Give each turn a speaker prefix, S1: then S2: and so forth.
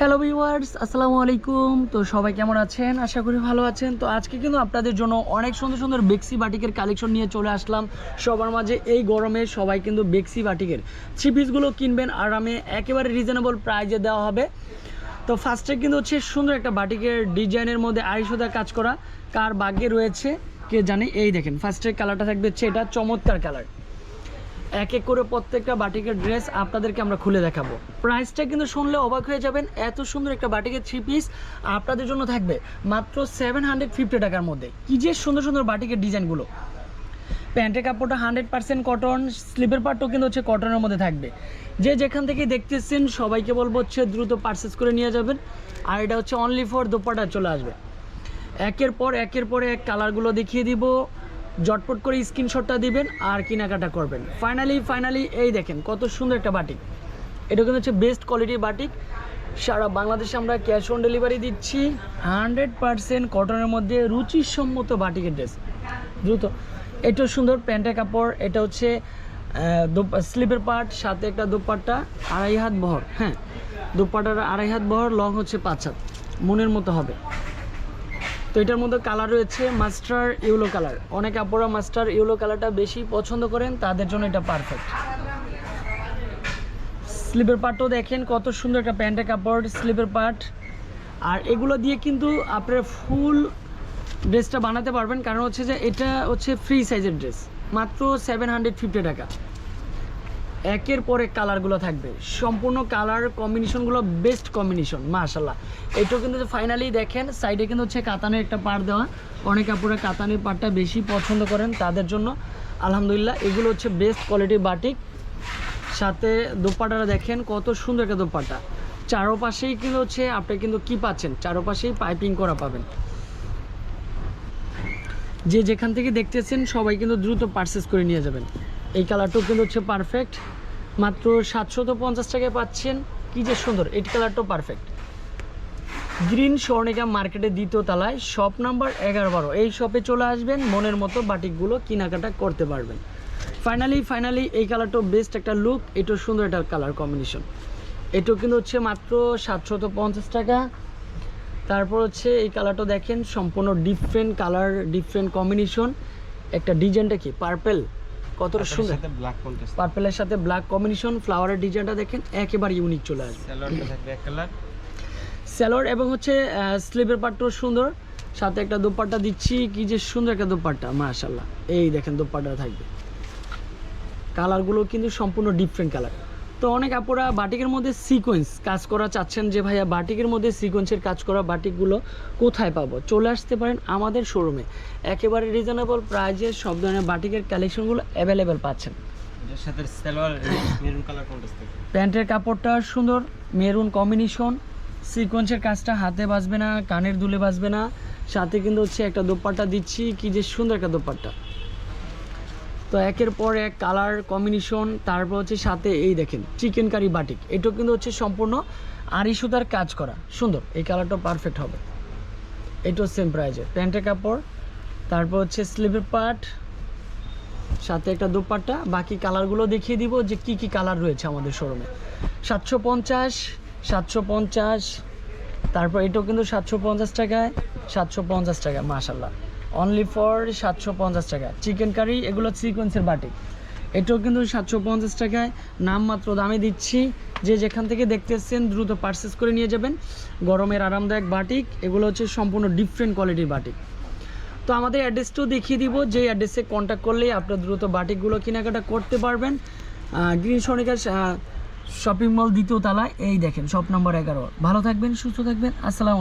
S1: Hello viewers আসসালামু আলাইকুম। তো সবাই কেমন আছেন? আশা করি ভালো আছেন। তো আজকে কিন্তু আপনাদের জন্য অনেক সুন্দর সুন্দর বেক্সি বাটিকের কালেকশন নিয়ে চলে আসলাম। সবার মাঝে এই গরমে সবাই কিন্তু বেক্সি বাটিকের থ্রি পিসগুলো কিনবেন। আরামে একেবারে রিজনেবল প্রাইজে দেওয়া হবে। তো ফার্স্টে কিন্তু হচ্ছে সুন্দর একটা বাটিকের ডিজাইনের মধ্যে আড়াইশোদা কাজ করা। কার ভাগ্যে রয়েছে কে জানে? এই দেখেন ফার্স্টের কালারটা থাকবে হচ্ছে এটা চমৎকার কালার এক এক করে প্রত্যেকটা বাটিকের ড্রেস আপনাদেরকে আমরা খুলে দেখাবো। প্রাইসটা কিন্তু শুনলে অবাক হয়ে যাবেন, এত সুন্দর একটা বাটিকের থ্রি পিস আপনাদের জন্য থাকবে মাত্র সেভেন হান্ড্রেড ফিফটি টাকার মধ্যে। কি যে সুন্দর সুন্দর বাটিকের ডিজাইনগুলো। প্যান্টের কাপড়টা হান্ড্রেড পার্সেন্ট কটন স্লিপের পার্টও কিন্তু হচ্ছে কটনের মধ্যে থাকবে। যে যেখান থেকে দেখতেছেন, সবাইকে বলব হচ্ছে দ্রুত পারচেস করে নিয়ে যাবেন। আর এটা হচ্ছে অনলি ফর দোপাটা চলে আসবে। একের পর একের পরে এক কালারগুলো দেখিয়ে দিব। জটপট করে স্ক্রিনশটটা দিবেন আর কেনাকাটা করবেন। ফাইনালি ফাইনালি এই দেখেন, কত সুন্দর একটা বাটিক। এটা কিন্তু হচ্ছে বেস্ট কোয়ালিটির বাটিক। সারা বাংলাদেশে আমরা ক্যাশ অন ডেলিভারি দিচ্ছি। হান্ড্রেড পারসেন্ট কটনের মধ্যে রুচিসম্মত বাটিকের ড্রেস দ্রুত। এটা সুন্দর প্যান্টের কাপড়। এটা হচ্ছে স্লিপের পার্ট, সাথে একটা দুপাট্টা, আড়াই হাত বহর। হ্যাঁ দুপাটার আড়াই হাত বহর, লং হচ্ছে পাঁচ হাত। মনের মতো হবে। তো এটার মধ্যে কালার রয়েছে মাস্টার ইউলো কালার অনেক আপুরা মাস্টার ইউলো কালারটা বেশি পছন্দ করেন, তাদের জন্য এটা পারফেক্ট স্লিপের পার্টও দেখেন, কত সুন্দর একটা প্যান্টের কাপড় স্লিপের পার্ট আর এগুলো দিয়ে কিন্তু আপনার ফুল ড্রেসটা বানাতে পারবেন, কারণ হচ্ছে যে এটা হচ্ছে ফ্রি সাইজের ড্রেস মাত্র সেভেন হান্ড্রেড ফিফটি টাকা। একের পরে কালারগুলো থাকবে। সম্পূর্ণ কালার কম্বিনেশনগুলো বেস্ট কম্বিনেশন মাশাল্লাহ এটাও কিন্তু ফাইনালি দেখেন সাইডে কিন্তু হচ্ছে কাতানের একটা পার দেওয়া। অনেক আপুরা কাতানের পারটা বেশি পছন্দ করেন তাদের জন্য। আলহামদুলিল্লাহ, এগুলো হচ্ছে বেস্ট কোয়ালিটির বাটিক সাথে দোপাটাটা দেখেন, কত সুন্দর একটা দোপাটা চারোপাশেই কিন্তু হচ্ছে আপনি কিন্তু কি পাচ্ছেন? চারোপাশেই পাইপিং করা পাবেন। যে যেখান থেকে দেখতেছেন, সবাই কিন্তু দ্রুত পারচেস করে নিয়ে যাবেন। এই কালারটাও কিন্তু হচ্ছে পারফেক্ট মাত্র সাতশত পঞ্চাশ টাকায় পাচ্ছেন। কি যে সুন্দর, এই কালারটাও পারফেক্ট গ্রিন স্বর্ণিকা মার্কেটে দ্বিতীয় তলায় শপ নাম্বার এগারো বারো। এই শপে চলে আসবেন, মনের মতো বাটিকগুলো কেনাকাটা করতে পারবেন। ফাইনালি ফাইনালি এই কালারটাও বেস্ট একটা লুক এটাও সুন্দর একটা কালার কম্বিনেশন এটাও কিন্তু হচ্ছে মাত্র সাতশত পঞ্চাশ টাকা। তারপর হচ্ছে এই কালারটা দেখেন, সম্পূর্ণ ডিফারেন্ট কালার ডিফারেন্ট কম্বিনেশন একটা ডিজাইনটা কি? পার্পেল কতটা সুন্দর।
S2: সাথে ব্ল্যাক কন্ট্রাস্ট
S1: পার্পেলের সাথে ব্ল্যাক কম্বিনেশন ফ্লাওয়ারের ডিজাইনটা দেখেন একেবারে ইউনিক চলে আসবে।
S2: স্যালোয়ারটা থাকবে এক কালার
S1: স্যালোর এবং হচ্ছে স্লিভের পার্টটাও সুন্দর। সাথে একটা দোপাট্টা দিচ্ছি কি যে সুন্দর একটা দোপাট্টা মাশাল্লাহ এই দেখেন দোপাট্টা থাকবে। কালারগুলো কিন্তু সম্পূর্ণ ডিফারেন্ট কালার তো অনেক আপুরা বাটিকের মধ্যে সিকোয়েন্স কাজ করা চাচ্ছেন যে ভাইয়া বাটিকের মধ্যে সিকোয়েন্সের কাজ করা বাটিকগুলো কোথায় পাবো? চলে আসতে পারেন আমাদের শোরুমে একেবারে রিজনেবল প্রাইজে সব ধরনের বাটিকের কালেকশনগুলো অ্যাভেলেবেল পাচ্ছেন। প্যান্টের কাপড়টা সুন্দর মেরুন কম্বিনেশন সিকোয়েন্সের কাজটা হাতে বাজবে না কানের দুলে বাজবে না। সাথে কিন্তু হচ্ছে একটা দোপাট্টা দিচ্ছি কি যে সুন্দর একটা দোপাট্টা। তো একের পর এক কালার কম্বিনেশন তারপর হচ্ছে সাথে এই দেখেন চিকেন কারি বাটিক এটাও কিন্তু হচ্ছে সম্পূর্ণ আড়ি সুতার কাজ করা। সুন্দর, এই কালারটা পারফেক্ট হবে। এটাও সেম প্রাইজে প্যান্টের কাপড়, তারপর হচ্ছে স্লিভের পার্ট সাথে একটা দোপাট্টা। বাকি কালারগুলো দেখিয়ে দিব যে কি কি কালার রয়েছে আমাদের শোরুমে সাতশো পঞ্চাশ সাতশো পঞ্চাশ, তারপর এটাও কিন্তু সাতশো পঞ্চাশ টাকায়, সাতশো পঞ্চাশ টাকা মাশাল্লাহ অনলি ফর সাতশো পঞ্চাশ টাকা। চিকেন কারি এগুলো সিকোয়েন্সের বাটিক এটাও কিন্তু সাতশো পঞ্চাশ টাকায়। নামমাত্র দামে দিচ্ছি। যে যেখান থেকে দেখতেছেন দ্রুত পারচেস করে নিয়ে যাবেন। গরমের আরামদায়ক বাটিক এগুলো হচ্ছে সম্পূর্ণ ডিফারেন্ট কোয়ালিটির বাটিক তো আমাদের অ্যাড্রেসটাও দেখিয়ে দিব। যে অ্যাড্রেসে কন্ট্যাক্ট করলেই আপনার দ্রুত বাটিকগুলো কেনাকাটা করতে পারবেন। গ্রিন সনিকা শপিং মল দ্বিতীয় তলায়। এই দেখেন শপ নম্বর এগারো। ভালো থাকবেন, সুস্থ থাকবেন। আসসালামু